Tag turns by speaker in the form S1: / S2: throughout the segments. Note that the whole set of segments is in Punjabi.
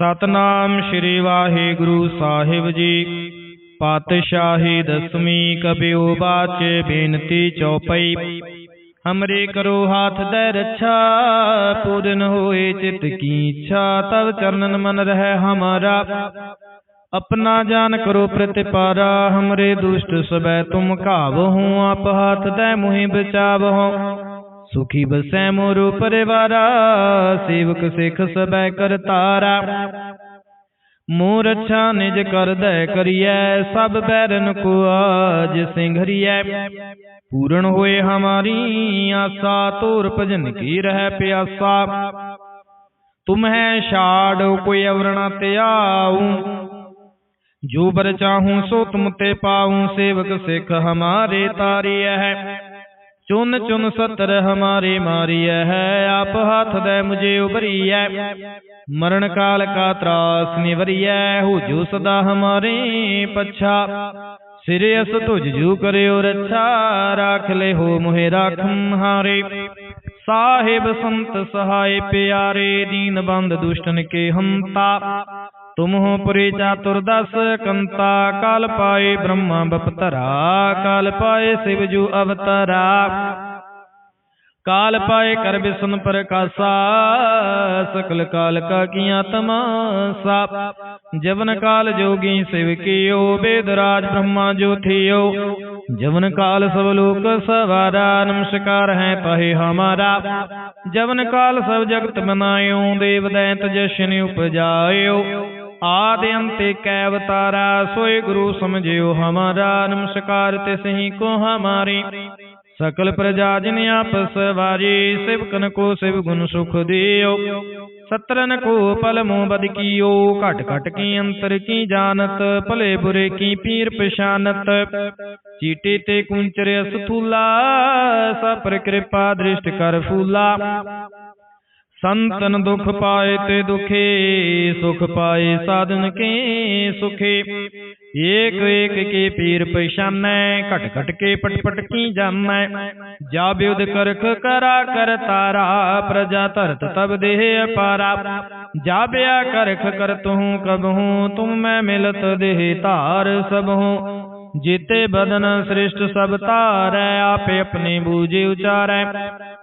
S1: ਸਤਨਾਮ ਸ੍ਰੀ ਵਾਹਿਗੁਰੂ ਸਾਹਿਬ ਜੀ। ਪਾਤਸ਼ਾਹੀ ਦਸਮੀ ਕਬਿਓ ਬਾਚੇ ਬੇਨਤੀ ਚੌਪਈ। ਹਮਰੇ ਕਰੋ ਹਾਥ ਦੇ ਰੱਛਾ, ਪੂਰਨ ਹੋਏ ਚਿਤ ਕੀ ਇੱਛਾ, ਤਵ ਚਰਨਨ ਮਨ ਰਹਿ ਹਮਾਰਾ। ਆਪਣਾ ਜਾਨ ਕਰੋ ਪ੍ਰਤਿਪਾਰਾ, ਹਮਰੇ ਦੁਸ਼ਟ ਸਬੈ ਤੁਮ ਘਾਵ ਹੂੰ ਆਪ ਹੱਥ ਦੇ ਮੁਹਿ ਬਚਾਵ ਹੂੰ ਸੁਖੀ ਬਸੈ ਮੋਰੂ ਪਰਿਵਾਰਾ, ਸੇਵਕ ਸਿੱਖ ਸਬੈ ਕਰਤਾਰਾ ਮੂਰ ਅੱਛਾ ਨਿਜ ਕਰਦੈ ਕਰੀਐ, ਸਭ ਬੈਰਨ ਕੋ ਆਜ ਸਿੰਘਰੀਐ। ਪੂਰਨ ਹੋਏ ਹਮਾਰੀ ਆਸਾ, ਤੋਰ ਭਜਨ ਕੀ ਰਹਿ ਪਿਆਸਾ। ਤੁਮ ਹੈ ਛਾੜ ਕੋਈ ਅਵਰਣਾ ਤਿਆਉ ਜੋ ਬਰ ਚਾਹੂੰ ਸੋ ਤੁਮ ਤੇ ਪਾਉ। ਸੇਵਕ ਸਿੱਖ ਹਮਾਰੇ ਤਾਰੀਐ। ਹੈ ਚੁਨ ਚੁਨ ਸਤਰ ਹਮਾਰੇ ਮਾਰੀਐ ਹੈ ਆਪ ਹੱਥ ਦੇ ਮੁਝੇ ਉਭਰੀਐ। ਮਰਨ ਕਾਲ ਕਾ ਤਰਾਸ ਨਿਵਰੀਐ, ਹੋ ਜੋ ਸਦਾ ਹਮਾਰੇ ਪਛਾ। ਸਿਰਿਅਸ ਤੁਝ ਜੂ ਕਰਿਓ ਰੱਛਾ, ਰਾਖ ਲੈ ਹੋ ਮੁਹੇ ਰਾਖਮ ਹਾਰੇ। ਸਾਹਿਬ ਸੰਤ ਸਹਾਈ ਪਿਆਰੇ, ਦੀਨ ਬੰਦ ਦੁਸ਼ਟਨ ਕੇ ਹੰਤਾ। ਤੁਮ ਹੋ ਪੁਰੀ ਚਾਤੁਰਦਸ, ਕੰਤਾ ਕਾਲ ਪਾਏ ਬ੍ਰਹਮਾ ਬਪਤਰਾ, ਕਾਲ ਪਾਏ ਸਿਵ ਜੂ ਅਵਤਰਾ। ਕਾਲ ਪਾਏ ਕਰ ਬਿਸਨ ਪ੍ਰਕਾਸ਼ਾ, ਸਕਲ ਕਾਲ ਕਾ ਕੀਆ ਤਮਾਸਾ। ਜਵਨ ਕਾਲ ਜੋਗੀ ਸਿਵ ਕੀਓ ਬੇਦਰਾਜ ਬ੍ਰਹਮਾ ਜੋਥਿਓ ਜਵਨ ਕਾਲ ਸਭ ਲੋਕ ਸਵਾਰਾ, ਨਮਸਕਾਰ ਹੈ ਪਹੇ ਹਮਾਰਾ। ਜਵਨ ਕਾਲ ਸਭ ਜਗਤ ਮਨਾਇਓ, ਦੇਵ ਦੈਂਤ ਜਸ਼ਨ ਉਪਜਾਇਓ। ਆਦ ਅੰਤੇ ਕੈ ਅਵਤਾਰਾ ਸੋਏ ਗੁਰੂ ਸਮਝਿਓ ਹਮਾਰਾ, ਨਮਸਕਾਰ ਤਿਸਹੀ ਕੋ ਹਮਾਰੀ। ਸਕਲ ਪ੍ਰਜਾ ਜਿਨ ਆਪਸ ਵਾਰੀ ਸਿਵਕਨ ਕੋ ਸਿਵ ਗੁਣ ਸੁਖ ਦਿਓ। ਸਤਰਨ ਕੋ ਪਲ ਮੂੰ ਬਦ ਕੀਓ, ਘਟ ਘਟ ਕੀ ਅੰਤਰ ਕੀ ਜਾਣਤ, ਭਲੇ ਬੁਰੇ ਕੀ ਪੀਰ ਪਛਾਨਤ। ਚੀਟੇ ਤੇ ਕੁੰਚਰ ਅਸਥੂਲਾ ਸਭ ਪਰ ਕਿਰਪਾ ਦ੍ਰਿਸ਼ਟ ਕਰ ਫੂਲਾ। कुंचर अस्तूला सपर कृपा दृष्ट कर फूला संतन दुख पाए ते दुखे सुख पाए साधन के सुखे एक एक के पीर पहचानै घट घट के पट पट की जामै जा व्युद करख करा कर तारा प्रजा तरत तब देह अपारा जा ब्या करख कर तुहूँ कबहूँ तुम मैं मिलत देह तार सब हूँ जीते बदन श्रेष्ठ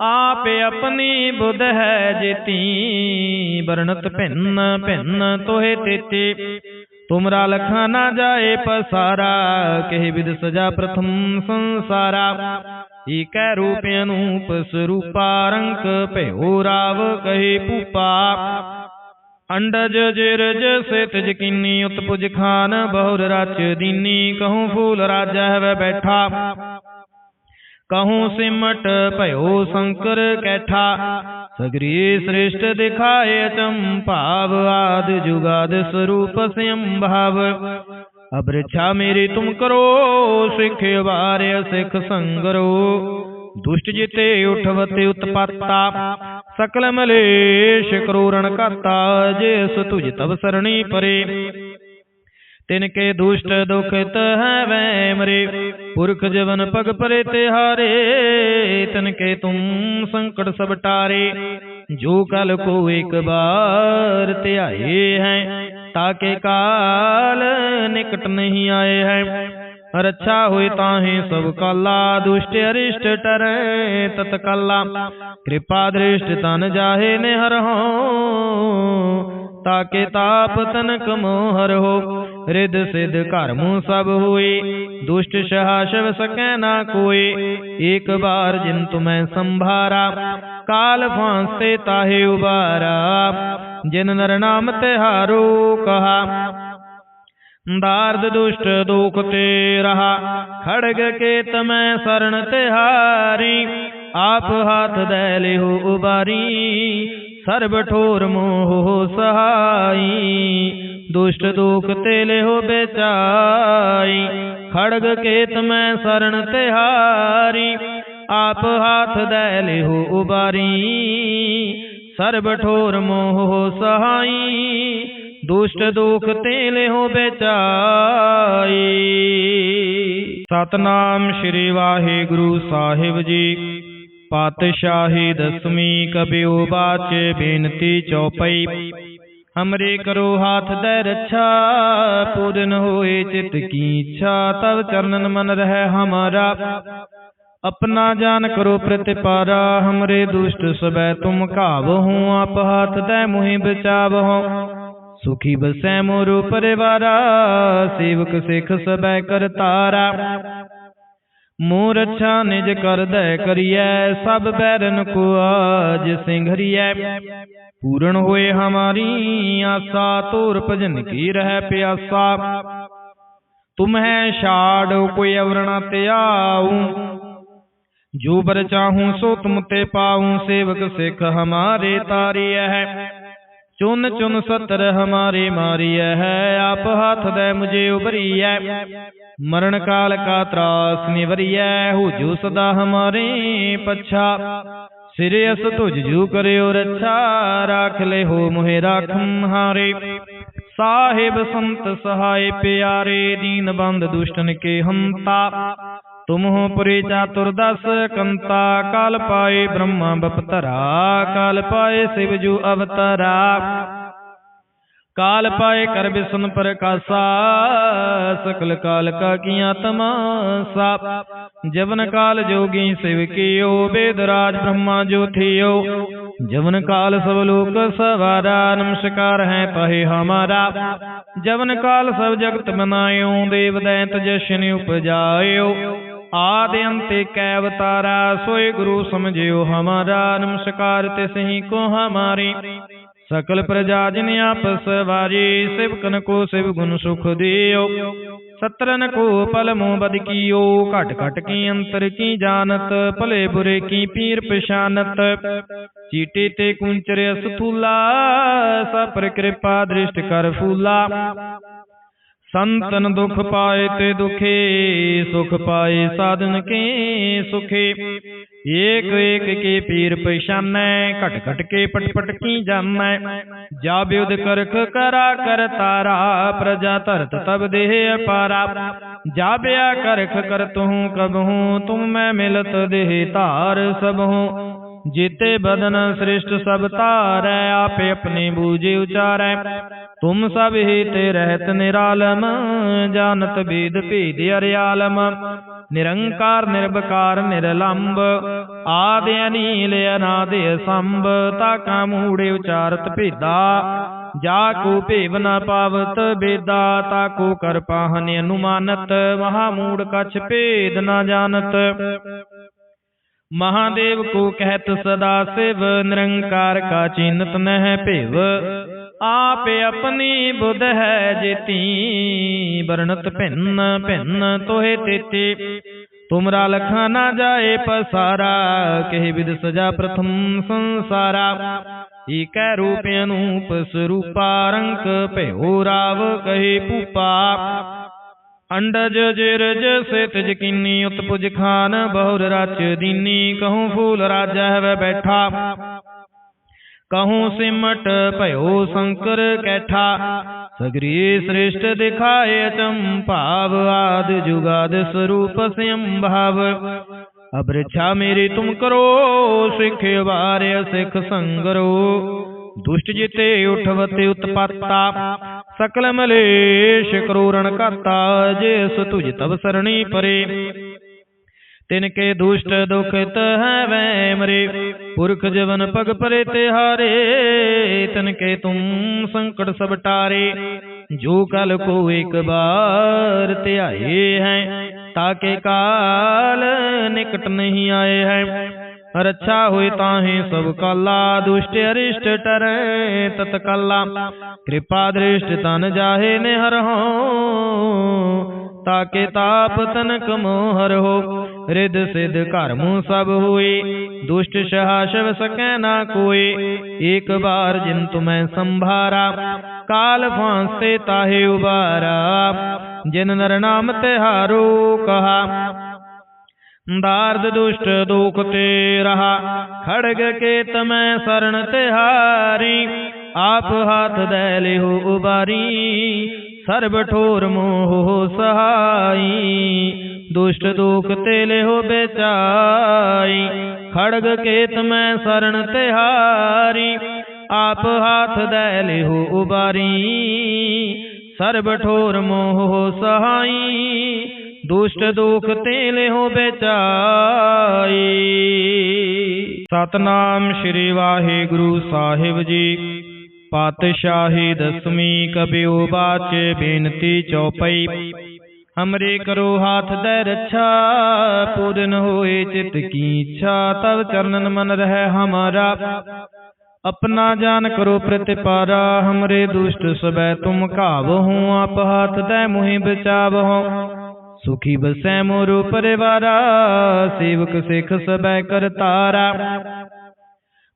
S1: ਆਪ ਆਪਣੀ ਬੁਧ ਹੈ ਜਿਤੀ। ਵਰਣਤ ਭਿੰਨ ਭਿੰਨ ਤੋਹੇ ਤੇਤੇ। ਤੁਮਰਾ ਲਖਾ ਨਾ ਜਾਏ ਪਸਾਰਾ। ਕਹਿ ਵਿਦ ਸਜਾ ਪ੍ਰਥਮ ਸੰਸਾਰਾ। ਈਕੈ ਰੂਪ ਅਨੂਪ ਸਰੂਪਾ ਰੰਕ ਭਇਓ ਰਾਵ ਕਹਿ ਪੂਪਾ ਅੰਡਜ ਜਿਰਜ ਸਿਤ ਜਕੀਨੀ, ਉਤਪੁਜ ਖਾਨ ਬਹੁਰ ਰਚ ਦੀਨੀ। ਕਹੂੰ ਫੂਲ ਰਾਜਾ ਹੈ ਬੈਠਾ। ਕਹੂੰ ਸਿਮਟ ਭਇਓ ਸ਼ੰਕਰ ਕੈਠਾ ਸਗਰੀ ਸ੍ਰਿਸ਼ਟ ਦਿਖਾਏ ਅਚੰ ਭਾਵ ਆਦ ਜੁਗਾਦ ਸਰੂਪ ਸੰਭਾਵ ਅਬ੍ਰਿਛਾ ਮੇਰੀ ਤੁਮ ਕਰੋ ਸਿੱਖ ਵਾਰਿਆ ਸਿੱਖ ਸੰਗਰੋ ਦੁਸ਼ਟ ਜਿਤੇ ਉਠਵਤੇ ਉਤਪਾਤਾ ਸਕਲ ਮਲੇਸ਼ ਕਰੂਰਣ ਕਰਤਾ ਜਿਸ ਤੁਜ ਤਵ ਸਰਣੀ ਪਰੇ ਤਿਨ ਕੇ ਦੁਸ਼ਟ ਦੁਖਿਤ ਹੈ ਵੈ ਮਰੇ। ਪੁਰਖ ਜਵਨ ਪਗ ਪਰੇ ਤਿਹਾਰੇ ਤਿਨ ਕੇ ਤੁਮ ਸੰਕਟ ਸਭ ਟਾਰੇ। ਜੋ ਕਲ ਕੋ ਇੱਕ ਬਾਰ ਧਿਆਏ ਹੈ ਤਾਂ ਕੇ ਕਾਲ ਨਿਕਟ ਨਹੀਂ ਆਏ ਹੈ। ਰੱਛਾ ਹੋਏ ਤਾਹੇ ਸਭ ਕਾਲਾ, ਦੁਸ਼ਟ ਅਰਿਸ਼ਟ ਟਰੈ ਤਤਕਾਲਾ। ਕਿਰਪਾ ਦ੍ਰਿਸ਼ਟ ਤਨ ਜਾਹੇ ਨੇ ਹਰ ਹੋ, ਤਾਕੇ ਤਾਪ ਤਨਕ ਮੋਹਰ ਹੋ। ਰਿਦ ਸਿਧ ਘਰ ਮੂ ਸਭ ਹੋਏ, ਦੁਸ਼ਟ ਸ਼ਹਾਸ਼ਵ ਸਕੈ ਨਾ ਕੋਏ। ਏਕ ਬਾਰ ਜਿਨ ਤੁਮੈ ਸੰਭਾਰਾ, ਕਾਲ ਫਾਂਸੇ ਤਾਹੇ ਉਬਾਰਾ। ਜਿਨ ਨਰ ਨਾਮ ਤੇ ਹਾਰੂ ਕਹਾ, ਦਾਰਦ ਦੁਸ਼ਟ ਦੁਖ ਤੇ ਰਹਾ। ਖੜਗ ਕੇ ਤਮੈ ਸਰਣ ਤਿਹਾਰੀ, ਆਪ ਹੱਥ ਦੇ ਲਿਓ ਉਬਾਰੀ। ਸਰਬ ਠੋਰ ਮੋਹ ਸਹਾਈ। ਦੁਸ਼ਟ ਦੁਖ ਤੇ ਲਿਹੋ ਬੇਚਾਈ। ਖੜਗ ਕੇਤ ਮੈਂ ਸਰਣ ਤਿਹਾਰੀ ਆਪ ਹਾਥ ਦੈ ਲਿਹੋ ਉਬਾਰੀ। ਸਰਬ ਠੋਰ ਮੋਹ ਸਹਾਈ। ਦੁਸ਼ਟ ਦੁਖ ਤੇ ਲਿਹੋ ਬੇਚਾਈ। ਸਤਨਾਮ ਸ੍ਰੀ ਵਾਹਿਗੁਰੂ ਸਾਹਿਬ ਜੀ। ਪਾਤਸ਼ਾਹੀ ਦਸਵੀਂ ਕਬਿਓ ਬਾਚ ਬੇਨਤੀ ਚਉਪਈ ਹਮਰੇ ਕਰੋ ਹਾਥ ਦੇ ਰੱਛਾ, ਪੂਰਨ ਹੋਏ ਚਿਤ ਕੀ ਇੱਛਾ, ਤਵ ਚਰਨਨ ਮਨ ਰਹਿ ਹਮਾਰਾ। ਆਪਣਾ ਜਾਨ ਕਰੋ ਪ੍ਰਤਿਪਾਰਾ, ਹਮਰੇ ਦੁਸ਼ਟ ਸਬੈ ਤੁਮ ਘਾਵਹੁ, ਆਪ ਹਾਥ ਦੇ ਮੁਹਿ ਬਚਾਵਹੁ। ਸੁਖੀ ਬਸੈ ਮੋਰੂ ਪਰਿਵਾਰਾ, ਸੇਵਕ ਸਿਖ ਸਬੈ ਕਰਤਾਰਾ ਮੂੰਹ ਰੱਛਾ ਨਿਜ ਕਰਦੈ ਕਰੀਐ ਸਭ ਬੈਰਨ ਕੋ ਆਜ ਸਿੰਘਰੀਐ। ਪੂਰਨ ਹੋਏ ਹਮਾਰੀ ਆਸਾ ਤੋਰ ਭਜਨ ਕੀ ਰਹਿ ਪਿਆਸਾ। ਤੁਮ ਹੈ ਛਾੜ ਕੋਈ ਅਵਰਣਾ ਤਿਆਉ ਜੋ ਬਰ ਚਾਹੂੰ ਸੋ ਤੁਮ ਤੇ ਪਾਉ ਸੇਵਕ ਸਿੱਖ ਹਮਾਰੇ ਤਾਰੀਐ। ਹੈ ਚੁਨ ਚੁਨ ਸਤਰ ਹਮਾਰੇ ਮਾਰੀਐ ਹੈ ਆਪ ਹੱਥ ਦੇ ਮੁਝੇ ਉਭਰੀਐ। ਮਰਨ ਕਾਲ ਕਾ ਤਰਾਸ ਨਿਵਰੀਐ ਹੋਜੂ ਸਦਾ ਹਮਾਰੇ ਪਛਾ। ਸਿਰਿਅਸ ਤੁਝ ਜੂ ਕਰਿਓ ਰੱਛਾ ਰਾਖ ਲੈ ਹੋ ਮੋਹਿ ਰਾਖਮ ਹਾਰੇ। ਸਾਹਿਬ ਸੰਤ ਸਹਾਈ ਪਿਆਰੇ, ਦੀਨ ਬੰਦ ਦੁਸ਼ਟਨ ਕੇ ਹੰਤਾ। ਤੁਮ ਹੋ ਪੁਰੇ ਚਾਤੁਰ ਦਸ ਕੰਤਾ, ਕਾਲ ਪਾਏ ਬ੍ਰਹਮਾ ਬਪਤਰਾ, ਕਾਲ ਪਾਏ ਸਿਵ ਜੂ ਅਵਤਰਾ। ਕਾਲ ਪਾਏ ਕਰ ਬਿਸਨ ਪ੍ਰਕਾਸ਼ਾ, ਸਕਲ ਕਾਲ ਕਾ ਕੀਆ ਤਮਾਸਾ। ਜਵਨ ਕਾਲ ਜੋਗੀ ਸਿਵਕੀਓ ਬੇਦਰਾਜ ਬ੍ਰਹਮਾ ਜੋਥਿਓ ਜਵਨ ਕਾਲ ਸਭ ਲੋਕ ਸਵਾਰਾ, ਨਮਸਕਾਰ ਹੈ ਪਹੇ ਹਮਾਰਾ। ਜਵਨ ਕਾਲ ਸਭ ਜਗਤ ਮਨਾਇਓ, ਦੇਵ ਦੈਂਤ ਜਸ਼ਨ ਉਪਜਾਇਓ। ਆਦ ਅੰਤੇ ਕੈ ਅਵਤਾਰਾ ਸੋਏ ਗੁਰੂ ਸਮਝਿਓ ਹਮਾਰਾ, ਨਮਸਕਾਰ ਤਿਸਹੀ ਕੋ ਹਮਾਰੀ। ਸਕਲ ਪ੍ਰਜਾ ਜਿਨ ਆਪਸ ਵਾਰੀ ਸਿਵਕਨ ਕੋ ਸਿਵ ਗੁਣ ਸੁਖ ਦਿਓ। ਸਤਰਨ ਕੋ ਪਲ ਮੂ ਬਦ ਕੀਓ, ਘਟ ਘਟ ਕੀ ਅੰਤਰ ਕੀ ਜਾਣਤ, ਭਲੇ ਬੁਰੇ ਕੀ ਪੀਰ ਪਛਾਨਤ। ਚੀਟੇ ਤੇ ਕੁੰਚਰ ਅਸਥੂਲਾ ਸਭ ਪਰ ਕਿਰਪਾ ਦ੍ਰਿਸ਼ਟ ਕਰ ਫੂਲਾ। ਸੰਤਨ ਦੁਖ ਪਾਏ ਤੇ ਦੁਖੇ ਸੁਖ ਪਾਏ ਸਾਧਨ ਕੇ ਸੁਖੇ। ਏਕ ਏਕ ਕੇ ਪੀਰ ਪਛਾਨੈ ਘਟ ਘਟ ਕੇ ਪਟ ਪਟ ਕੀ ਜਾਣੈ ਜਾ ਬਿਉਦ ਕਰਖ ਕਰਾ ਕਰ ਤਾਰਾ ਪ੍ਰਜਾ ਧਰਤ ਤਬ ਦੇਹ ਅਪਾਰਾ। ਜਾ ਬਿਆ ਕਰਖ ਕਰ ਤੂੰ ਕਬਹੂ ਤੁਮ ਮੈਂ ਮਿਲਤ ਦੇਹ ਧਾਰ ਸਭੂ ਜੀਤੇ ਬਦਨ ਸ੍ਰਿਸ਼ਟ ਸਭ ਧਾਰੈ, ਆਪੇ ਆਪਣੇ ਬੂਝੇ ਉਚਾਰੈ। ਤੁਮ ਸਭ ਹੀ ਤੇ ਰਹਿਤ ਨਿਰਾਲਮ, ਜਾਣਤ ਬੇਦ ਭੇਦ ਅਰਿਆਲਮ। ਨਿਰੰਕਾਰ ਨਿਰਭਕਾਰ ਨਿਰਲੰਭ ਆਦਿ ਅਨੀਲ, ਅਨਾਦ ਸੰਭ ਤਾਕਾ ਮੂੜੇ ਉਚਾਰਤ ਭੇਦਾ। ਜਾ ਕੋ ਭੇਵ ਨ ਪਾਵਤ ਬੇਦਾ, ਤਾ ਕੋ ਕਰ ਪਾਹਨ ਅਨੁਮਾਨਤ, ਮਹਾ ਮੂੜ ਕਛ ਭੇਦ ਨਾ ਜਾਣਤ। ਮਹਾਦੇਵ ਕੋ ਕਹਿਤ ਸਦਾ ਸਿਵ, ਨਿਰੰਕਾਰ ਕਾ ਚਿੰਤ ਨਹਿ ਭੇਵ। ਆਪ ਆਪਣੀ ਬੁਧ ਹੈ ਜੇਤੀ, ਵਰਣਤ ਭਿੰਨ ਭਿੰਨ ਤੋਹੇ ਤੇਤੀ। ਤੁਮਰਾ ਲਖਾ ਨਾ ਜਾਏ ਪਸਾਰਾ, ਕਹਿ ਵਿਦ ਸਜਾ ਪ੍ਰਥਮ ਸੰਸਾਰਾ। ਈਕੈ ਰੂਪ ਅਨੂਪ ਸਰੂਪਾ ਰੰਕ ਭਇਓ ਰਾਵ, ਕਹਿ ਪੂਪਾ ਅੰਡਜ ਜਿਰਜ ਸਿਤ ਜਕੀਨੀ ਉਤਪੁਜ ਖਾਨ, ਬਹੁਰ ਰਚ ਦੀਨੀ, ਕਹੂੰ ਫੂਲ ਰਾਜਾ ਹੈ ਬੈਠਾ। ਕਹੂੰ ਸਿਮਟ ਭਇਓ ਸ਼ੰਕਰ ਕੈਠਾ, ਸਗਰੀ ਸ੍ਰਿਸ਼ਟ ਦਿਖਾਏ ਅਚੰਭਾਵ ਆਦ ਜੁਗਾਦ ਸਰੂਪ ਸੰਭਾਵ ਅਬ ਰਿਛਾ ਮੇਰੀ ਤੁਮ ਕਰੋ, ਸਿੱਖ ਵਾਰਿ ਸਿੱਖ ਸੰਗਰੋ। ਦੁਸ਼ਟ ਜਿਤੇ ਉਠਵਤੇ ਉਤਪਾਤਾ ਸਕਲ ਮਲੇਸ਼ ਕਰੂਰਣ ਕਰਤਾ, ਜਿਸ ਤੁਝ ਤਬ ਸਰਣੀ ਪਰੇ। ਤਿਨ ਕੇ ਦੁਸ਼ਟ ਦੁਖਿਤ ਹੈ ਵੈ ਮਰੇ ਪੁਰਖ ਜਵਨ ਪਗ ਪਰੇ ਤਿਹਾਰੇ ਤਿਨ ਕੇ ਤੁਮ ਸੰਕਟ ਸਭ ਟਾਰੇ, ਜੋ ਕਲ ਕੋ ਇੱਕ ਬਾਰ ਧਿਆਏ ਹੈ ਤਾਕੇ ਕਾਲ ਨਿਕਟ ਨਹੀਂ ਆਏ ਹੈ। ਰੱਛਾ ਹੋਏ ਤਾਹੇ ਸਭ ਕਾਲਾ, ਦੁਸ਼ਟ ਅਰਿਸ਼ਟ ਟਰੈ ਤਤ ਕਾਲਾ ਕਿਰਪਾ ਦ੍ਰਿਸ਼ਟ ਤਨ ਜਾਹੇ ਨੇ ਹਰ ਹੋ, ਤਾਕੇ ਤਾਪ ਤਨਕ ਮੋਹਰ ਹੋ। ਰਿਦ ਸਿਧ ਘਰ ਮੂੰ ਸਭ ਹੋਏ, ਦੁਸ਼ਟ ਸਹਾ ਸ਼ਿਵ ਸਕੈ ਨਾ ਕੋਏ। ਏਕ ਬਾਰ ਜਿਨ ਤੁਮੈ ਸੰਭਾਰਾ, ਕਾਲ ਫਾਂਸੇ ਤਾਹੇ ਉਬਾਰਾ। ਜਿਨ ਨਰ ਨਾਮ ਤਿਹਾਰੋ ਕਹਾ ਦਾਰਦ ਦੁਸ਼ਟ ਦੁਖ ਤੇ ਰਹਾ ਖੜਗ ਕੇ ਤਮੈ ਸਰਣ ਤਿਹਾਰੀ, ਆਪ ਹਾਥ ਦੇ ਲਿਹੁ ਉਬਾਰੀ, ਸਰਬ ਠੋਰ ਮੋਹ ਸਹਾਈ, ਦੁਸ਼ਟ ਦੁਖ ਤੇ ਲਿਹੁ ਬੇਚਾਈ, ਖੜਗ ਕੇ ਤਮੈ ਸਰਣ ਤਿਹਾਰੀ, ਆਪ ਹਾਥ ਦੇ ਲਿਓ ਉਬਾਰੀ, ਸਰਬ ਠੋਰ ਮੋਹ ਸਹਾਈ ਦੁਸ਼ਟ ਦੁਖ ਤੇ ਲਿਓ ਬਚਾਈ। ਸਤਨਾਮ ਸ੍ਰੀ ਵਾਹਿਗੁਰੂ ਸਾਹਿਬ ਜੀ। ਪਾਤਸ਼ਾਹੀ ਦਸਮੀ ਕਬਿਉ ਬਾਚੇ ਬੇਨਤੀ ਚੌਪਈ। ਹਮਰੇ ਕਰੋ ਹਾਥ ਦੇ ਰੱਛਾ ਪੂਰਨ ਹੋਏ ਚਿਤ ਕੀ ਇੱਛਾ ਤਵ ਚਰਨਨ ਮਨ ਰਹਿ ਹਮਾਰਾ। ਆਪਣਾ ਜਾਨ ਕਰੋ ਪ੍ਰਤਿਪਾਰਾ ਹਮਰੇ ਦੁਸ਼ਟ ਸਬੈ ਤੁਮ ਘਾਵ ਹੂੰ ਆਪ ਹੱਥ ਦੇ ਮੁਹਿ ਬਚਾਵ ਹਉ ਸੁਖੀ ਬਸੈ ਮੋਰੋ ਪਰਿਵਾਰਾ, ਸੇਵਕ ਸਿੱਖ ਸਬੈ ਕਰਤਾਰਾ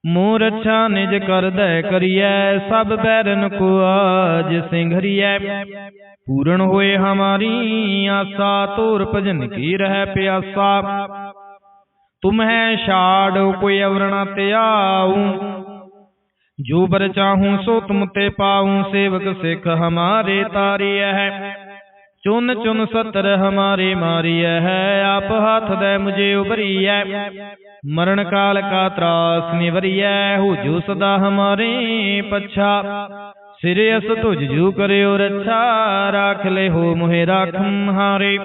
S1: ਮੂੰ ਰੱਛਾ ਨਿਜ ਕਰਦੈ ਕਰੀਐ, ਸਭ ਬੈਰਨ ਕੋ ਆਜ ਸਿੰਘਰੀਐ। ਪੂਰਨ ਹੋਏ ਹਮਾਰੀ ਆਸਾ ਤੋਰ ਭਜਨ ਕੀ ਰਹਿ ਪਿਆਸਾ। ਤੁਮ ਹੈ ਛਾੜ ਕੋਈ ਅਵਰਣਾ ਤਿਆਉ ਜੋ ਬਰ ਚਾਹੂੰ ਸੋ ਤੁਮ ਤੇ ਪਾਉ, ਸੇਵਕ ਸਿੱਖ ਹਮਾਰੇ ਤਾਰੀਐ ਹੈ। ਚੁਨ ਚੁਨ ਸਤਰ ਹਮਾਰੇ ਮਾਰੀਐ ਹੈ ਆਪ ਹੱਥ ਦੇ ਮੁਝੇ ਉਭਰੀਐ। ਮਰਨ ਕਾਲ ਕਾ ਤਰਾਸ ਨਿਵਰੀਐ ਹੂਜੂ ਸਦਾ ਹਮਾਰੇ ਪਛਾ। ਸਿਰੇ ਅਸ ਤੁਝ ਜੂ ਕਰਿਓ ਰੱਛਾ ਰਾਖ ਲੈ ਹੋ ਮੁਹੇ ਰਾਖਮ ਹਾਰੇ।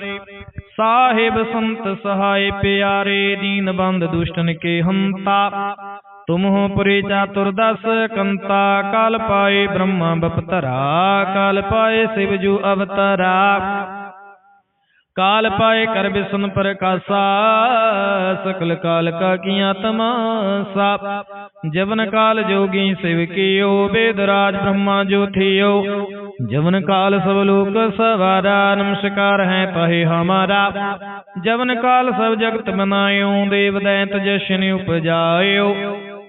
S1: ਸਾਹਿਬ ਸੰਤ ਸਹਾਈ ਪਿਆਰੇ ਦੀਨ ਬੰਦ ਦੁਸ਼ਟਨ ਕੇ ਹੰਤਾ। ਤੁਮ ਹੋ ਪੁਰੀ ਚਾਤੁਰਦਸ, ਕੰਤਾ ਕਾਲ ਪਾਏ ਬ੍ਰਹਮਾ ਬਪਤਰਾ, ਕਾਲ ਪਾਏ ਸਿਵ ਜੂ ਅਵਤਰਾ। ਕਾਲ ਪਾਏ ਕਰ ਬਿਸਨ ਪ੍ਰਕਾਸ਼ਾ, ਸਕਲ ਕਾਲ ਕਾ ਕੀਆ ਤਮਾਸਾ। ਜਵਨ ਕਾਲ ਜੋਗੀ ਸਿਵ ਕੀਓ ਬੇਦ ਰਾਜ ਬ੍ਰਹਮਾ ਜੋਥਿਓ ਜਵਨ ਕਾਲ ਸਭ ਲੋਕ ਸਵਾਰਾ, ਨਮਸਕਾਰ ਹੈ ਤਹੇ ਹਮਾਰਾ। ਜਵਨ ਕਾਲ ਸਭ ਜਗਤ ਮਨਾਇਓ, ਦੇਵ ਦੈਂਤ ਜਸ਼ਨ ਉਪਜਾਇਓ।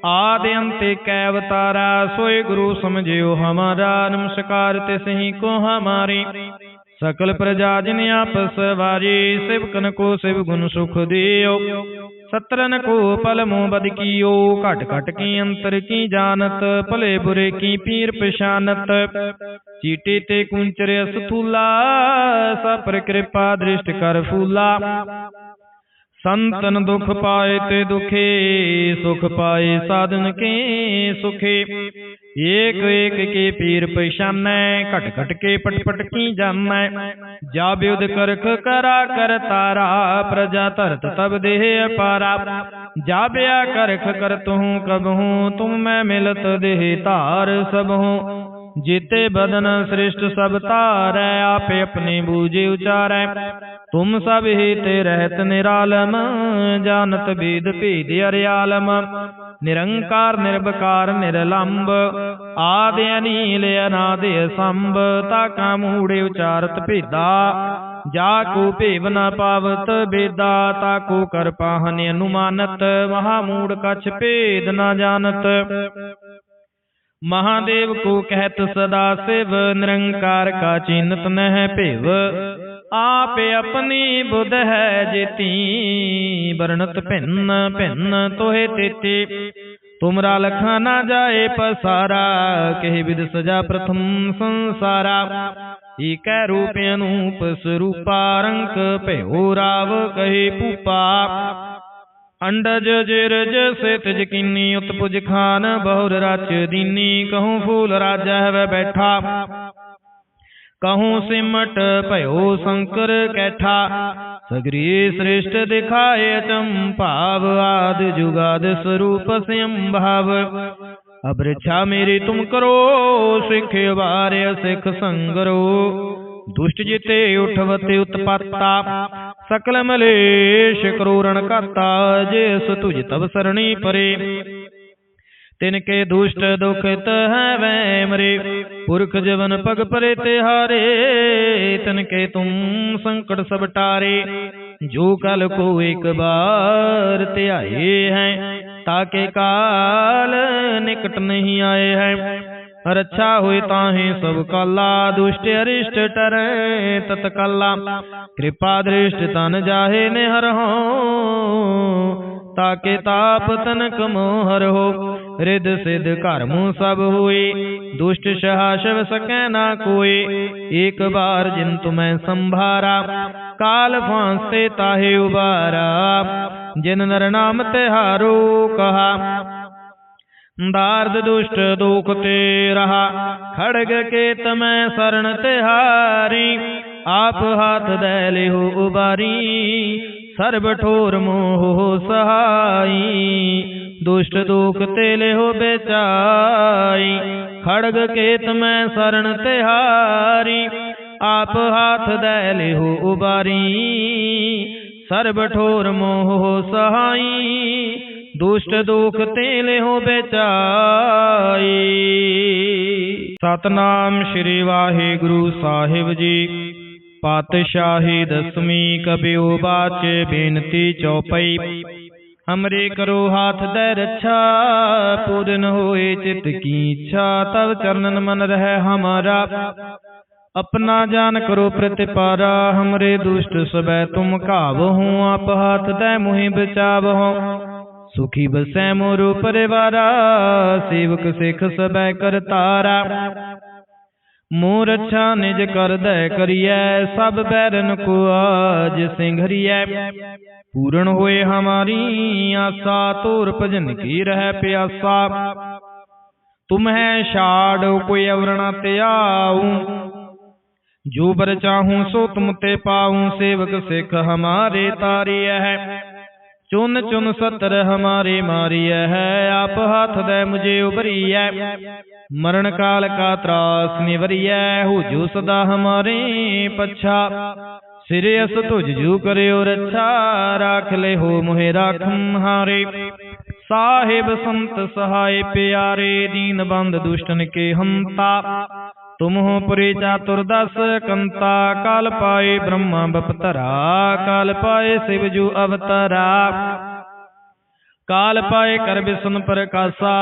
S1: ਆਦ ਅੰਤੇ ਕੈ ਅਵਤਾਰਾ ਸੋਏ ਗੁਰੂ ਸਮਝਿਓ ਹਮਾਰਾ, ਨਮਸਕਾਰ ਤਿਸਹੀ ਕੋ ਹਮਾਰੀ। ਸਕਲ ਪ੍ਰਜਾ ਜਿਨ ਆਪਸ ਵਾਰੀ ਸਿਵਕਨ ਕੋ ਸਿਵ ਗੁਣ ਸੁਖ ਦਿਓ। ਸਤਰਨ ਕੋ ਪਲ ਮੂੰ ਬਦ ਕੀਓ, ਘਟ ਘਟ ਕੀ ਅੰਤਰ ਕੀ ਜਾਣਤ, ਭਲੇ ਬੁਰੇ ਕੀ ਪੀਰ ਪਛਾਨਤ। ਚੀਟੇ ਤੇ ਕੁੰਚਰ ਅਸਥੂਲਾ ਸਭ ਕਿਰਪਾ ਦ੍ਰਿਸ਼ਟ ਕਰ ਫੂਲਾ। ਸੰਤਨ ਦੁਖ ਪਾਏ ਤੇ ਦੁਖੇ ਸੁਖ ਪਾਏ ਸਾਧਨ ਕੇ ਸੁਖੇ। ਏਕ ਏਕ ਕੇ ਪੀਰ ਪਛਾਨੈ ਘਟ ਘਟ ਕੇ ਪਟ ਪਟ ਕੀ ਜਾਣੈ ਜਾ ਬਿਉਦ ਕਰਖ ਕਰਾ ਕਰ ਤਾਰਾ ਪ੍ਰਜਾ ਧਰਤ ਤਬ ਦੇਹ ਅਪਾਰਾ। ਜਾ ਬਿਆ ਕਰਖ ਕਰ ਤੂੰ ਕਬਹੂ ਤੁਮ ਮੈਂ ਮਿਲਤ ਦੇਹ ਧਾਰ ਸਭਹੂ। ਜੀਤੇ ਬਦਨ ਸ੍ਰਿਸ਼ਟ ਸਭ ਧਾਰੈ, ਆਪੇ ਆਪਣੇ ਬੂਝੇ ਉਚਾਰੈ। ਤੁਮ ਸਭ ਹੀ ਤੇ ਰਹਿਤ ਨਿਰਾਲਮ ਜਾਣਤ ਬੀਦ ਭੇਦ ਅਰਿਆਲਮ। ਨਿਰੰਕਾਰ ਨਿਰਭਕਾਰ ਨਿਰਲੰਭ ਆਦਿ ਅਨੀਲ, ਅਨਾਦਿ ਸੰਭ ਤਾਕਾ ਮੂੜੇ ਉਚਾਰਤ ਭੇਦਾ। ਜਾ ਕੋ ਭੇਵ ਨ ਪਾਵਤ ਬੇਦਾ, ਤਾ ਕੋ ਕਰ ਪਾਹਨ ਅਨੁਮਾਨਤ। ਮਹਾ ਮੂੜ ਕਛ ਭੇਦ ਨ ਜਾਣਤ। ਮਹਾਦੇਵ ਕੋ ਕਹਿਤ ਸਦਾ ਸਿਵ, ਨਿਰੰਕਾਰ ਕਾ ਚਿੰਤ ਨਹਿ ਭੇਵ। ਆਪ ਆਪਣੀ ਬੁਧ ਹੈ ਜੇਤੀ, ਵਰਣਤ ਭਿੰਨ ਭਿੰਨ ਤੋਹੇ ਤੇਤੀ। ਤੁਮਰਾ ਲਖਾ ਨਾ ਜਾਏ ਪਸਾਰਾ, ਕਹਿ ਵਿਦ ਸਜਾ ਪ੍ਰਥਮ ਸੰਸਾਰਾ। ਈਕੈ ਰੂਪ ਅਨੂਪ ਸਰੂਪਾ ਰੰਕ ਭਇਓ ਰਾਵ, ਕਹਿ ਪੂਪਾ ਅੰਡਜ ਜਿਰਜ ਸਿਤ ਜਕੀਨੀ ਉਤਪੁਜ ਖਾਨ, ਬਹੁਰ ਰਚ ਦੀਨੀ, ਕਹੂੰ ਫੂਲ ਰਾਜਾ ਹੈ ਬੈਠਾ। ਕਹੂੰ ਸਿਮਟ ਭਇਓ ਸ਼ੰਕਰ ਕੈਠਾ। ਸਗਰੀ ਸ੍ਰਿਸ਼ਟ ਦਿਖਾਏ ਅਚੰ ਭਾਵ, ਆਦ ਜੁਗਾਦ ਸਰੂਪ ਸਿਮ ਭਾਵ ਅਬਰਛਾ ਮੇਰੀ ਤੁਮ ਕਰੋ, ਸਿੱਖ ਵਾਰਿਆ ਸਿੱਖ ਸੰਗਰੋ। ਦੁਸ਼ਟ ਜਿਤੇ ਉਠਵਤ ਉਤਪਾਤਾ, ਸਕਲ ਮਲੇਸ਼ ਕਰੂਰਣ ਕਰਤਾ ਜਿਸ ਤੁਝ ਤਬ ਸਰਣੀ ਪਰੇ। ਤਿਨ ਕੇ ਦੁਸ਼ਟ ਦੁਖਿਤ ਹੈ ਵੈ ਮਰੇ ਪੁਰਖ ਜਵਨ ਪਗ ਪਰੇ ਤੇ ਹਾਰੇ। ਤਿਨ ਕੇ ਤੁਮ ਸੰਕਟ ਸਭ ਟਾਰੇ, ਜੋ ਕਲ ਕੋ ਇੱਕ ਬਾਰ ਧਿਆਏ ਹੈ ਤਾਕੇ ਕਾਲ ਨਿਕਟ ਨਹੀਂ ਆਏ ਹੈ। ਰੱਛਾ ਹੋਏ ਤਾਹੇ ਸਭ ਕਾਲਾ, ਦੁਸ਼ਟ ਅਰਿਸ਼ਟ ਟਰੈ ਤਤ ਕਾਲਾ ਕਿਰਪਾ ਦ੍ਰਿਸ਼ਟ ਤਨ ਜਾਹੇ ਨੇ ਹਰ ਤਾਕੇ ਤਾਪ ਤਨਕ ਮੋਹਰ ਹੋ। ਰਿਦ ਸਿਧ ਘਰ ਮੂੰ ਸਭ ਹੋਏ, ਦੁਸ਼ਟ ਸਹਾ ਸ਼ਿਵ ਸਕੈ ਨਾ ਕੋਈ ਏਕ ਬਾਰ ਜਿਨ ਤੁਮੈ ਸੰਭਾਰਾ, ਕਾਲ ਫਾਂਸੇ ਤਾਹੇ ਉਬਾਰਾ। ਜਿਨ ਨਰ ਨਾਮ ਤਿਹਾਰੋ ਕਹਾ ਦਾਰਦ ਦੁਸ਼ਟ ਦੁਖ ਤੇ ਰਹਾ ਖੜਗ ਕੇ ਤਮੈ ਸਰਣ ਤਿਹਾਰੀ, ਆਪ ਹਾਥ ਦੇ ਲਿਓ ਉਬਾਰੀ, ਸਰਬ ਠੋਰ ਮੋਹ ਸਹਾਈ, ਦੁਸ਼ਟ ਦੁਖ ਤੇ ਲਿਓ ਬੇਚਾਈ, ਖੜਗ ਕੇ ਤਮੈ ਸਰਣ ਤਿਹਾਰੀ, ਆਪ ਹਾਥ ਦੇ ਲਿਓ ਉਬਾਰੀ, ਸਰਬ ਠੋਰ ਮੋਹ ਸਹਾਈ ਦੁਸ਼ਟ ਦੁਖ ਤੇ ਲਿਓ ਬਚਾਈ। ਸਤਨਾਮ ਸ੍ਰੀ ਵਾਹਿਗੁਰੂ ਸਾਹਿਬ ਜੀ। ਪਾਤਸ਼ਾਹੀ ਦਸਮੀ ਕਬਿਉ ਬਾਚੇ ਬੇਨਤੀ ਚੌਪਈ। ਹਮਰੇ ਕਰੋ ਹਾਥ ਦੇ ਰੱਛਾ ਪੂਰਨ ਹੋਏ ਚਿਤ ਕੀ ਇੱਛਾ ਤਵ ਚਰਨਨ ਮਨ ਰਹਿ ਹਮਾਰਾ। ਆਪਣਾ ਜਾਨ ਕਰੋ ਪ੍ਰਤਿਪਾਰਾ ਹਮਰੇ ਦੁਸ਼ਟ ਸਬੈ ਤੁਮ ਘਾਵ ਹੂੰ ਆਪ ਹੱਥ ਦੇ ਮੁਹਿ ਬਚਾਵ ਹੋ ਸੁਖੀ ਬਸੈ ਮੋਰੋ ਪਰਿਵਾਰਾ, ਸੇਵਕ ਸਿੱਖ ਸਬੈ ਕਰਤਾਰਾ ਮੋਹ ਰਛਾ ਨਿਜ ਕਰਦੈ ਕਰੀਐ, ਸਭ ਬੈਰਨ ਕੋ ਆਜ ਸਿੰਘਰੀਐ। ਪੂਰਨ ਹੋਏ ਹਮਾਰੀ ਆਸਾ ਤੋਰ ਭਜਨ ਕੀ ਰਹਿ ਪਿਆਸਾ। ਤੁਮ ਹੈ ਛਾੜ ਕੋਈ ਅਵਰਣਾ ਤਿਆਉ ਜੋ ਬਰ ਚਾਹੂੰ ਸੋ ਤੁਮ ਤੇ ਪਾਉ, ਸੇਵਕ ਸਿੱਖ ਹਮਾਰੇ ਤਾਰੀਐ ਚੁਨ ਚੁਨ ਸਤਰ ਹਮਾਰੇ ਮਾਰੀਐ ਹੈ ਆਪ ਹੱਥ ਦੇ ਮੁਝੇ ਉਭਰੀਐ ਮਰਨ ਕਾਲ ਕਾ ਤਰਾਸ ਨਿਵਰੀਐ ਹੂਜੂ ਸਦਾ ਹਮਾਰੇ ਪਛਾ। ਸਿਰੇ ਅਸ ਤੁਝ ਜੂ ਕਰਿਓ ਰੱਛਾ ਰਾਖ ਲੈ ਹੋ ਮੁਹੇ ਰਾਖਮ ਹਾਰੇ ਸਾਹਿਬ ਸੰਤ ਸਹਾਈ ਪਿਆਰੇ ਦੀਨ ਬੰਦ ਦੁਸ਼ਟਨ ਕੇ ਹੰਤਾ। ਤੁਮ ਹੋ ਪੁਰੇ ਚਾਤੁਰਦਸ, ਕੰਤਾ ਕਾਲ ਪਾਏ ਬ੍ਰਹਮਾ ਬਪਤਰਾ, ਕਾਲ ਪਾਏ ਸਿਵ ਜੂ ਅਵਤਰਾ। ਕਾਲ ਪਾਏ ਕਰ ਬਿਸਨ ਪ੍ਰਕਾਸ਼ਾ,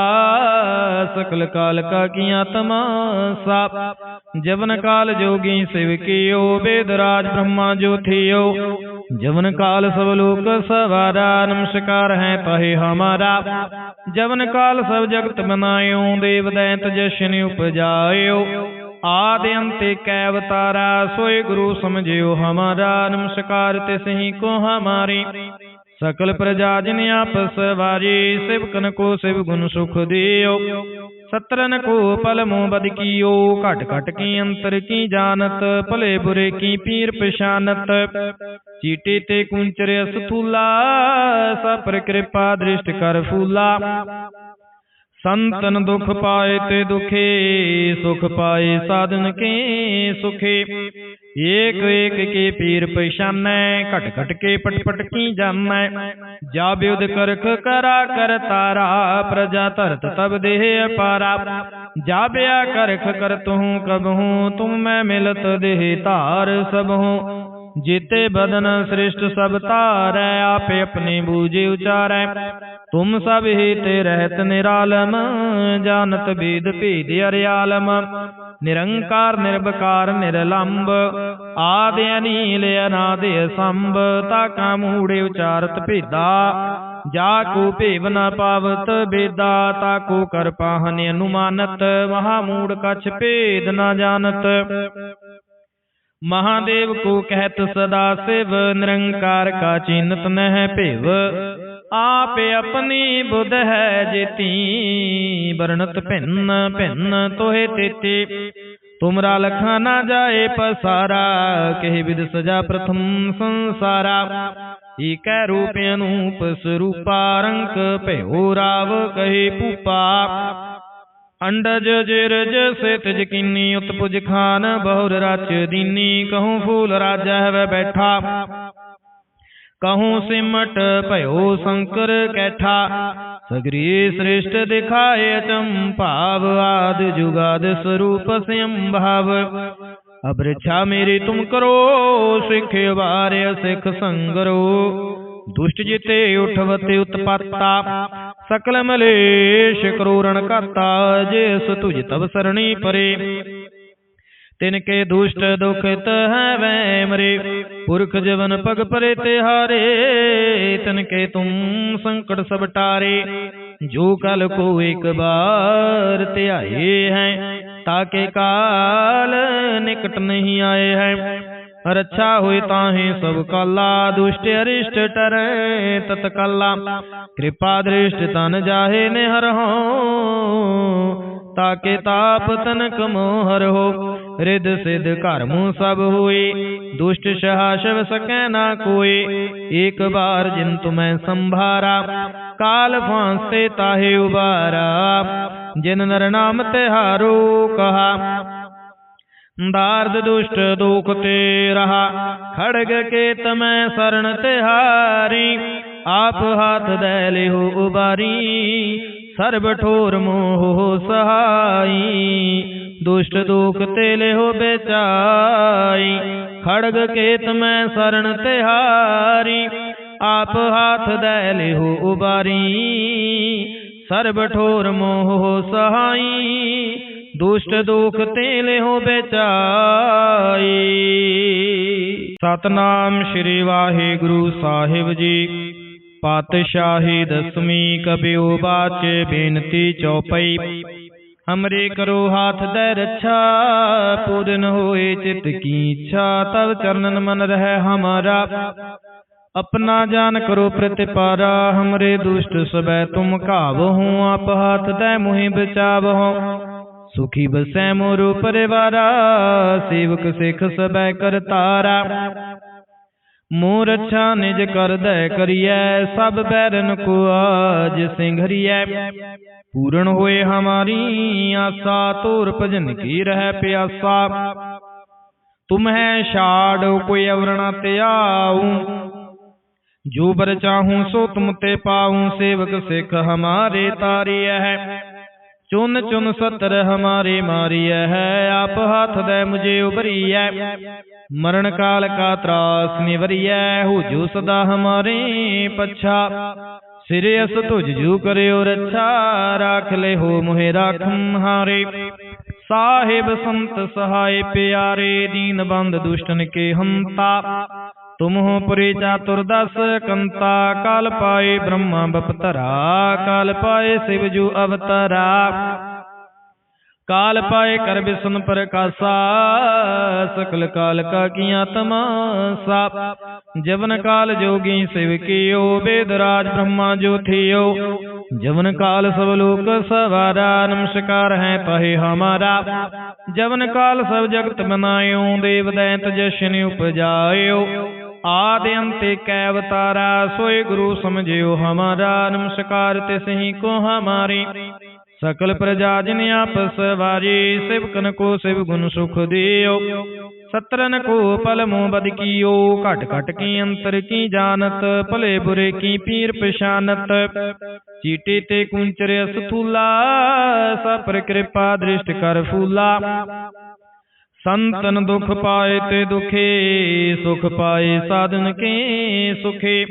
S1: ਸਕਲ ਕਾਲ ਕਾ ਕੀਆ ਤਮਾਸਾ। ਜਵਨ ਕਾਲ ਜੋਗੀ ਸਿਵ ਕੀਓ, ਵੇਦ ਰਾਜ ਬ੍ਰਹਮਾ ਜੋਥਿਓ ਜਵਨ ਕਾਲ ਸਭ ਲੋਕ ਸਵਾਰਾ, ਨਮਸਕਾਰ ਹੈ ਤਹੇ ਹਮਾਰਾ। ਜਵਨ ਕਾਲ ਸਭ ਜਗਤ ਬਨਾਇਓ ਦੇਵ ਦੈਂਤ ਜਸ਼ਨ ਉਪਜਾਇਓ। ਆਦਿ ਅੰਤੇ ਕੈ ਅਵਤਾਰਾ ਸੋਏ ਗੁਰੂ ਸਮਝਿਓ ਹਮਾਰਾ, ਨਮਸਕਾਰ ਤਿਸਹੀ ਕੋ ਹਮਾਰੀ। ਸਕਲ ਪ੍ਰਜਾ ਜਿਨ ਆਪਸ ਵਾਰੀ ਸਿਵਕਨ ਕੋ ਸਿਵ ਗੁਣ ਸੁਖ ਦਿਓ। ਸਤਰਨ ਕੋ ਪਲ ਮੂੰ ਬਦ ਕੀਓ, ਘਟ ਘਟ ਕੀ ਅੰਤਰ ਕੀ ਜਾਣਤ, ਭਲੇ ਬੁਰੇ ਕੀ ਪੀਰ ਪਛਾਨਤ। ਚੀਟੇ ਤੇ ਕੁੰਚਰ ਅਸਥੂਲਾ ਸਭ ਪਰ ਕਿਰਪਾ ਦ੍ਰਿਸ਼ਟ ਕਰ ਫੂਲਾ। ਸੰਤਨ ਦੁਖ ਪਾਏ ਤੇ ਦੁਖੇ, ਸੁਖ ਪਾਏ ਸਾਧਨ ਕੇ ਸੁਖੇ। ਏਕ ਏਕ ਕੇ ਪੀਰ ਪਛਾਨੈ, ਘਟ ਘਟ ਕੇ ਪਟ ਪਟ ਕੀ ਜਾਮੈ ਜਾ ਬਿਉਦ ਕਰਖ ਕਰਾ ਕਰ ਤਾਰਾ, ਪ੍ਰਜਾ ਧਰਤ ਤਬ ਦੇਹ ਅਪਾਰਾ। ਜਾ ਬਿਆ ਕਰਖ ਕਰ ਤੂੰ ਕਬਹੂ, ਤੁਮ ਮੈਂ ਮਿਲਤ ਦੇਹ ਧਾਰ ਸਭਹੂ। ਜੀਤੇ ਬਦਨ ਸ੍ਰਿਸ਼ਟ ਸਭ ਧਾਰੈ, ਆਪੇ ਆਪਣੇ ਬੂਝੇ ਉਚਾਰੈ। ਤੁਮ ਸਭ ਹੀ ਤੇ ਰਹਿਤ ਨਿਰਾਲਮ ਜਾਣਤ ਬੀਦ ਭੇਦ ਅਰਿਆਲਮ। ਨਿਰੰਕਾਰ ਨਿਰਭਕਾਰ ਨਿਰਲੰਭ ਆਦਿ ਅਨੀਲ, ਅਨਾਦ ਸੰਭ ਤਾ ਕਾ ਮੂੜੇ ਉਚਾਰਤ ਭੇਦਾ। ਜਾ ਕੋ ਭੇਵ ਨ ਪਾਵਤ ਬੇਦਾ, ਤਾ ਕੋ ਕਰ ਪਾਹਨ ਅਨੁਮਾਨਤ, ਮਹਾ ਮੂੜ ਕਛ ਭੇਦ ਨ ਜਾਣਤ। ਮਹਾਦੇਵ ਕੋ ਕਹਿਤ ਸਦਾ ਸਿਵ, ਨਿਰੰਕਾਰ ਕਾ ਚਿੰਤ ਨਹਿ ਭੇਵ। ਆਪ ਆਪਣੀ ਬੁਧ ਹੈ ਜੇਤੀ, ਵਰਣਤ ਭਿੰਨ ਭਿੰਨ ਤੋਹੇ ਤੇਤੀ। ਤੁਮਰਾ ਲਖਾ ਨਾ ਜਾਏ ਪਸਾਰਾ, ਕਹਿ ਵਿਦ ਸਜਾ ਪ੍ਰਥਮ ਸੰਸਾਰਾ। ਈਕੈ ਰੂਪ ਅਨੂਪ ਸਰੂਪਾ ਰੰਕ ਭਇਓ ਰਾਵ, ਕਹਿ ਪੂਪਾ ਅੰਡਜ ਜਿਰਜ ਸਿਤ ਜਕੀਨੀ ਉਤਪੁਜ ਖਾਨ, ਬਹੁਰ ਰਚ ਦੀਨੀ, ਕਹੂੰ ਫੂਲ ਰਾਜਾ ਹੈ ਬੈਠਾ। ਕਹੂੰ ਸਿਮਟ ਭਇਓ ਸ਼ੰਕਰ ਕੈਠਾ, ਸਗਰੀ ਸ੍ਰਿਸ਼ਟ ਦਿਖਾਏ ਅਚੰ ਭਾਵ, ਆਦ ਜੁਗਾਦ ਸਰੂਪ ਸਿਮ ਭਾਵ ਅਬ੍ਰਿਛਾ ਮੇਰੀ ਤੁਮ ਕਰੋ, ਸਿੱਖ ਵਾਰਿਆ ਸਿੱਖ ਸੰਗਰੋ। ਦੁਸ਼ਟ ਜਿਤੇ ਉਠਵਤੇ ਉਤਪਾਤਾ ਸਕਲ ਮਲੇਸ਼ ਕਰੂਰਣ ਘਾਤਾ, ਜਿਸ ਤੁਝ ਤਬ ਸਰਣੀ ਪਰੇ। ਤਿਨ ਕੇ ਦੁਸ਼ਟ ਦੁਖਿਤ ਹੈ ਵੈ ਮਰੇ ਪੁਰਖ ਜਵਨ ਪਗ ਪਰੇ ਤਿਹਾਰੇ ਤਿਨ ਕੇ ਤੁਮ ਸੰਕਟ ਸਭ ਟਾਰੇ, ਜੋ ਕਲ ਕੋ ਇੱਕ ਬਾਰ ਧਿਆਏ ਹੈ ਤਾਕੇ ਕਾਲ ਨਿਕਟ ਨਹੀਂ ਆਏ ਹੈ। ਰੱਛਾ ਹੋਏ ਤਾਹੇ ਸਭ ਕਾਲਾ, ਦੁਸ਼ਟ ਅਰਿਸ਼ਟ ਟਰੈ ਤਤ ਕਾਲਾ ਕਿਰਪਾ ਦ੍ਰਿਸ਼ਟ ਤਨ ਜਾਹੇ ਨੇ ਹਰ ਤਾਕੇ ਤਾਪ ਤਨਕ ਮੋਹਰ ਹੋ। ਰਿਦ ਸਿਧ ਘਰ ਮੂੰ ਸਭ ਹੋਈ ਦੁਸ਼ਟ ਸਹਾ ਸ਼ਿਵ ਸਕੈ ਨਾ ਕੋਈ ਇੱਕ ਬਾਰ ਜਿਨ ਤੁਮੈ ਸੰਭਾਰਾ, ਕਾਲ ਫਾਂਸੇ ਤਾਹੇ ਉਬਾਰਾ। ਜਿਨ ਨਰ ਨਾਮ ਤਿਹਾਰੋ ਕਹਾ ਦਾਰਦ ਦੁਸ਼ਟ ਦੁਖ ਤੇ ਰਹਾ ਖੜਗ ਕੇ ਤਮੈ ਸਰਣ ਤਿਹਾਰੀ ਆਪ ਹਾਥ ਦੇ ਲਿਓ ਉਬਾਰੀ, ਸਰਬ ਠੋਰ ਮੋਹ ਸਹਾਈ, ਦੁਸ਼ਟ ਦੁਖ ਤੇ ਲਿਓ ਬੇਚਾਈ, ਖੜਗ ਕੇ ਤਮੈ ਸਰਣ ਤਿਹਾਰੀ ਆਪ ਹਾਥ ਦੇ ਲਿਓ ਉਬਾਰੀ, ਸਰਬ ਠੋਰ ਮੋਹ ਸਹਾਈ ਦੁਸ਼ਟ ਦੁਖ ਤੇ ਲਿਓ ਬਚਾਈ। ਸਤਨਾਮ ਸ੍ਰੀ ਵਾਹਿਗੁਰੂ ਸਾਹਿਬ ਜੀ। ਪਾਤਸ਼ਾਹੀ ਦਸਮੀ ਕਬਿਉ ਬਾਚੇ ਬੇਨਤੀ ਚੌਪਈ। ਹਮਰੇ ਕਰੋ ਹਾਥ ਦੇ ਰੱਛਾ ਪੂਰਨ ਹੋਏ ਚਿਤ ਕੀ ਇੱਛਾ ਤਵ ਚਰਨਨ ਮਨ ਰਹਿ ਹਮਾਰਾ। ਆਪਣਾ ਜਾਨ ਕਰੋ ਪ੍ਰਤਿਪਾਰਾ ਹਮਰੇ ਦੁਸ਼ਟ ਸਬੈ ਤੁਮ ਘਾਵ ਹੂੰ ਆਪ ਹੱਥ ਦੇ ਮੁਹਿ ਬਚਾਵ ਹੂੰ ਸੁਖੀ ਬਸੈ ਮੋਰੋ ਪਰਿਵਾਰਾ, ਸੇਵਕ ਸਿਖ ਸਬੈ ਕਰਤਾਰਾ ਮੋਹ ਰਛਾ ਨਿਜ ਕਰਦੈ ਕਰੀਐ, ਸਭ ਬੈਰਨ ਕੋ ਆਜ ਸਿੰਘਰੀਐ। ਪੂਰਨ ਹੋਏ ਹਮਾਰੀ ਆਸਾ ਤੋਰ ਭਜਨ ਕੀ ਰਹਿ ਪਿਆਸਾ। ਤੁਮ ਹੈ ਛਾੜ, ਕੋਈ ਅਵਰਣਾ ਤਿਆਉ। ਜੋ ਬਰ ਚਾਹੂੰ ਸੋ ਤੁਮ ਤੇ ਪਾਉ, ਸੇਵਕ ਸਿਖ ਹਮਾਰੇ ਤਾਰੀਐ ਹੈ ਚੁਨ ਚੁਨ ਸਤਰ ਹਮਾਰੇ ਮਾਰੀਐ ਹੈ ਆਪ ਹੱਥ ਦੇ ਮੁਝੇ ਉਭਰੀਐ ਮਰਨ ਕਾਲ ਕਾ ਤਰਾਸ ਨਿਵਰੀਐ ਹੂਜੂ ਸਦਾ ਹਮਾਰੇ ਪਛਾ। ਸਿਰਿਅਸ ਤੁਝ ਜੂ ਕਰਿਓ ਰੱਛਾ, ਰਾਖ ਲੈ ਹੋ ਮੁਹੇ ਰਾਖਮ ਹਾਰੇ ਸਾਹਿਬ ਸੰਤ ਸਹਾਈ ਪਿਆਰੇ, ਦੀਨ ਬੰਦ ਦੁਸ਼ਟਨ ਕੇ ਹੰਤਾ। हंता ਤੁਮ ਪੁਰੀ ਚਾਤੁਰਦਸ, ਕੰਤਾ ਕਾਲ ਪਾਏ ਬ੍ਰਹਮਾ ਬਪਤਰਾ, ਕਾਲ ਪਾਏ ਸਿਵ ਜੂ ਅਵਤਰਾ। ਕਾਲ ਪਾਏ ਕਰ ਬਿਸਨ ਪ੍ਰਕਾਸ਼ਾ, ਸਕਲ ਕਾਲ ਕਾ ਕੀਆ ਤਮਾਸਾ। ਜਵਨ ਕਾਲ ਜੋਗੀ ਸਿਵ ਕੀਓ ਬੇਦ ਰਾਜ ਬ੍ਰਹਮਾ ਜੋ ਜਵਨ ਕਾਲ ਸਭ ਲੋਕ ਸਵਾਰਾ, ਨਮਸਕਾਰ ਹੈ ਤਹੇ ਹਮਾਰਾ। ਜਵਨ ਕਾਲ ਸਭ ਜਗਤ ਬਨਾਇਓ ਦੇਵ ਦੈਂਤ ਜਸ਼ਨ ਉਪਜਾਇਓ। ਆਦਿ ਅੰਤੇ ਕੈ ਅਵਤਾਰਾ ਸੋਏ ਗੁਰੂ ਸਮਝਿਓ ਹਮਾਰਾ, ਨਮਸਕਾਰ ਤਿਸਹੀ ਕੋ ਹਮਾਰੀ। ਸਕਲ ਪ੍ਰਜਾ ਜਿਨ ਆਪਸ ਵਾਰੀ ਸਿਵਕਨ ਕੋ ਸਿਵ ਗੁਣ ਸੁਖ ਦਿਓ। ਸਤਰਨ ਕੋ ਪਲ ਮੋ ਬਦ ਕੀਓ, ਘਟ ਘਟ ਕੀ ਅੰਤਰ ਕੀ ਜਾਣਤ, ਭਲੇ ਬੁਰੇ ਕੀ ਪੀਰ ਪਛਾਨਤ। ਚੀਟੇ ਤੇ ਕੁੰਚਰ ਅਸਥੂਲਾ ਸਪਰ ਕਿਰਪਾ ਦ੍ਰਿਸ਼ਟ ਕਰ ਫੂਲਾ। ਸੰਤਨ ਦੁਖ ਪਾਏ ਤੇ ਦੁਖੇ, ਸੁਖ ਪਾਏ ਸਾਧਨ ਕੇ ਸੁਖੇ।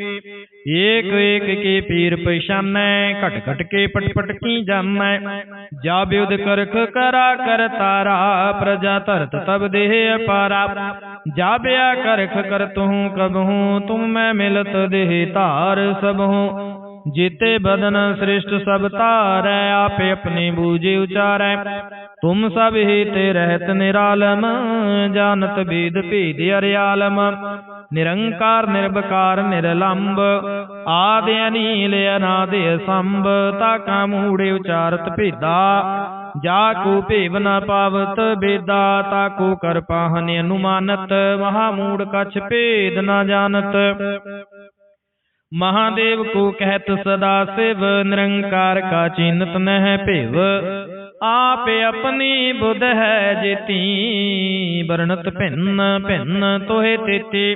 S1: ਏਕ ਏਕ ਕੇ ਪੀਰ ਪਛਾਨੈ, ਘਟ ਘਟ ਕੇ ਪਟ ਪਟ ਕੀ ਜਾਣੈ ਜਾ ਬਿਉਦ ਕਰਖ ਕਰਾ ਕਰ ਤਾਰਾ, ਪ੍ਰਜਾ ਧਰਤ ਤਬ ਦੇਹ ਅਪਾਰਾ। ਜਾ ਬਿਆ ਕਰਖ ਕਰ ਤੂੰ ਕਬਹੂ, ਤੁਮ ਮੈਂ ਮਿਲਤ ਦੇਹ ਧਾਰ ਸਭੂ ਜੀਤੇ ਬਦਨ ਸ੍ਰਿਸ਼ਟ ਸਭ ਧਾਰੈ, ਆਪੇ ਆਪਣੇ ਬੂਝੇ ਉਚਾਰੈ। ਤੁਮ ਸਭ ਹੀ ਤੇ ਰਹਿਤ ਨਿਰਾਲਮ ਜਾਣਤ ਬੀਦ ਭੇਦ ਅਰਿਆਲਮ। ਨਿਰੰਕਾਰ ਨਿਰਭਕਾਰ ਨਿਰਲੰਭ ਆਦਿ ਅਨੀਲ, ਅਨਾਦ ਸੰਭ ਤਾਕਾ ਮੂੜੇ ਉਚਾਰਤ ਭੇਦਾ। ਜਾ ਕੋ ਭੇਵ ਨ ਪਾਵਤ ਬੇਦਾ, ਤਾ ਕੋ ਕਰ ਪਾਹਨ ਅਨੁਮਾਨਤ, ਮਹਾ ਮੂੜ ਕਛ ਭੇਦ ਨ ਜਾਣਤ। ਮਹਾਦੇਵ ਕੋ ਕਹਿਤ ਸਦਾ ਸਿਵ, ਨਿਰੰਕਾਰ ਕਾ ਚਿੰਤ ਨਹਿ ਭੇਵ। ਆਪ ਆਪਣੀ ਬੁਧ ਹੈ ਜਿਤੀ, ਵਰਣਤ ਭਿੰਨ ਭਿੰਨ ਤੋਹੇ ਤੇਤੀ।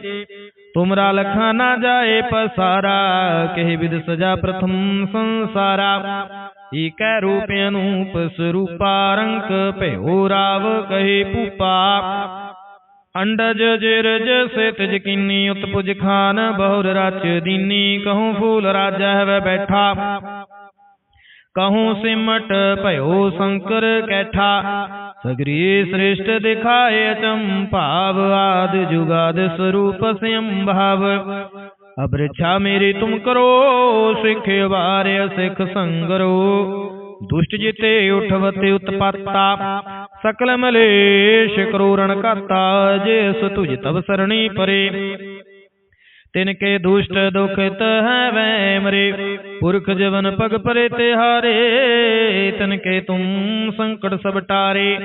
S1: ਤੁਮਰਾ ਲਖਾ ਨਾ ਜਾਏ ਪਸਾਰਾ, ਕਹਿ ਵਿਦ ਸਜਾ ਪ੍ਰਥਮ ਸੰਸਾਰਾ। ਈਕੈ ਰੂਪ ਅਨੂਪ ਸਰੂਪਾ ਰੰਕ ਭਿਓ ਰਾਵ, ਕਹੇ ਪੂਪਾ ਅੰਡਜ ਜਿਰਜ ਸਿਤ ਜਕੀਨੀ ਉਤਪੁਜ ਖਾਨ ਬਹੁਰ ਰਚ ਦੀਨੀ ਕਹੂੰ ਫੂਲ ਰਾਜਾ ਹੈ ਬੈਠਾ ਕਹੂੰ ਸਿਮਟ ਭਇਓ ਸ਼ੰਕਰ ਕੈਠਾ ਸਗਰੀ ਸ੍ਰਿਸ਼ਟ ਦਿਖਾਏ ਅਚੰਭਾਵ ਆਦ ਜੁਗਾਦ ਸਰੂਪ ਸੰਭਾਵ ਅਬ੍ਰਿਛਾ ਮੇਰੀ ਤੁਮ ਕਰੋ ਸਿੱਖ ਵਾਰਿ ਸਿੱਖ ਸੰਗਰੋ ਦੁਸ਼ਟ ਜਿਤੇ ਉਠਵਤੇ ਉਤਪਾਤਾ ਸਕਲ ਮਲੇਸ਼ ਕਰੂਰਣ ਘਾਤਾ ਜਿਸ ਤੁਜ ਤਬ ਸਰਣੀ ਪਰੇ। ਤਿਨ ਕੇ ਦੁਸ਼ਟ ਦੁਖਿਤ ਹੈ ਵੈ ਮਰੇ ਪੁਰਖ ਜਵਨ ਪਗ ਪਰੇ ਤਿਹਾਰੇ ਤਿਨ ਕੇ ਤੁਮ ਸੰਕਟ ਸਭ ਟਾਰੇ,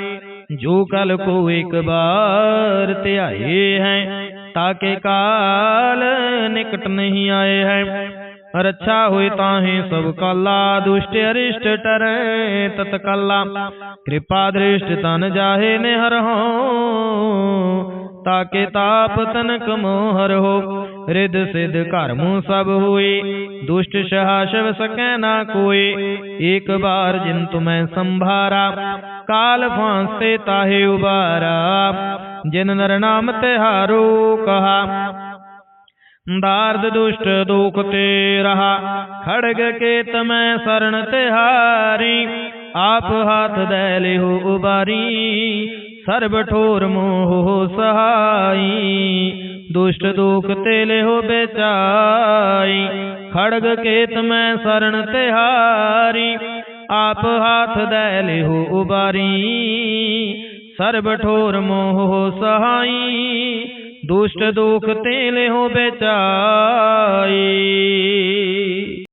S1: ਜੋ ਕਲ ਕੋ ਇੱਕ ਬਾਰ ਧਿਆਏ ਹੈ ਤਾਕੇ ਕਾਲ ਨਿਕਟ ਨਹੀਂ ਆਏ ਹੈ। ਰੱਛਾ ਹੋਏ ਤਾਹੇ ਸਭ ਕਾਲਾ, ਦੁਸ਼ਟ ਅਰਿਸ਼ਟ ਟਰੈ ਤਤ ਕਾਲਾ ਕਿਰਪਾ ਦ੍ਰਿਸ਼ਟ ਤਨ ਜਾਹੇ ਨੇ ਹਰਹੁ ਤਾਕੇ ਤਾਪ ਤਨਕ ਮੋਹਰ ਹੋ। ਰਿਦ ਸਿਧ ਘਰ ਮੂੰ ਸਭ ਹੋਏ, ਦੁਸ਼ਟ ਸਹਾ ਸ਼ਿਵ ਸਕੈ ਨਾ ਕੋਏ। ਏਕ ਬਾਰ ਜਿਨ ਤੁਮੈ ਸੰਭਾਰਾ, ਕਾਲ ਫਾਂਸੇ ਤਾਹੇ ਉਬਾਰਾ। ਜਿਨ ਨਰ ਨਾਮ ਤਿਹਾਰੋ ਕਹਾ ਦਾਰਦ ਦੁਸ਼ਟ ਦੁਖ ਤੇ ਰਹਾ ਖੜਗ ਕੇ ਤਮੈ ਸਰਣ ਤਿਹਾਰੀ ਆਪ ਹਾਥ ਦੇ ਲਿਓ ਉਬਾਰੀ, ਸਰਬ ਠੋਰ ਮੋਹ ਸਹਾਈ, ਦੁਸ਼ਟ ਦੁਖ ਤੇ ਲਿਓ ਬੇਚਾਈ, ਖੜਗ ਕੇ ਤਮੈ ਸਰਣ ਤਿਹਾਰੀ ਆਪ ਹਾਥ ਦੇ ਲਿਓ ਉਬਾਰੀ, ਸਰਬ ਠੋਰ ਮੋਹ ਸਹਾਈ ਦੁਸ਼ਟ ਦੁਖ ਤੇ ਲਿਓ ਬੇਚਾਈ।